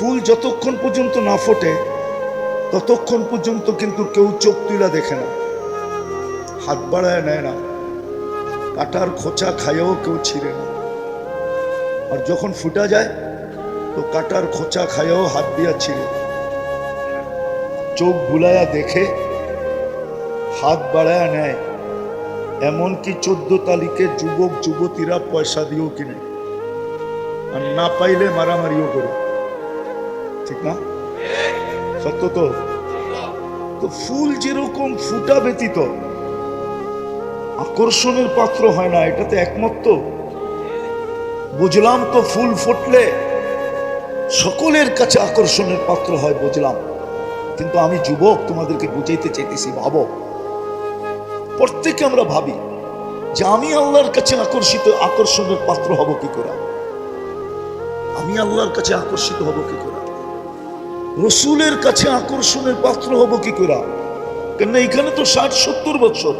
ফুল যতক্ষণ পর্যন্ত না ফোটে, ততক্ষণ পর্যন্ত কিন্তু কেউ চোখ তুলা দেখে না। হাত বাড়ায় নেয় না। কাটার খোঁচা খাইয়েও কেউ ছিঁড়ে না। আর যখন ফুটা যায়, তো কাটার খোঁচা খাইয়েও হাত দিয়া ছিঁড়ে। চোখ বুলায়া দেখে, হাত বাড়ায়া নেয়। এমনকি চোদ্দ তারিখে যুবক যুবতীরা পয়সা দিয়েও কিনে। আর না পাইলে মারামারিও করে। ঠিক না? সত্য তো? তো ফুল যেরকম ফুটা ব্যতীত, আকর্ষণের পাত্র হয় না একমত তো? বুঝলাম তো ফুল ফুটলে সকলের কাছে আকর্ষণের পাত্র হয়, বুঝলাম। কিন্তু আমি যুবক, তোমাদেরকে বুঝাইতে চাইতেছি, ভাবো। প্রত্যেকে আমরা ভাবি যে আমি আল্লাহর কাছে আকর্ষিত, আকর্ষণের পাত্র হব কি করে? আমি আল্লাহর কাছে আকর্ষিত হব কি করে? রসুলের কাছে আকর্ষণের পাত্র হব কি করে? কেন এখানে তো ষাট সত্তর বছর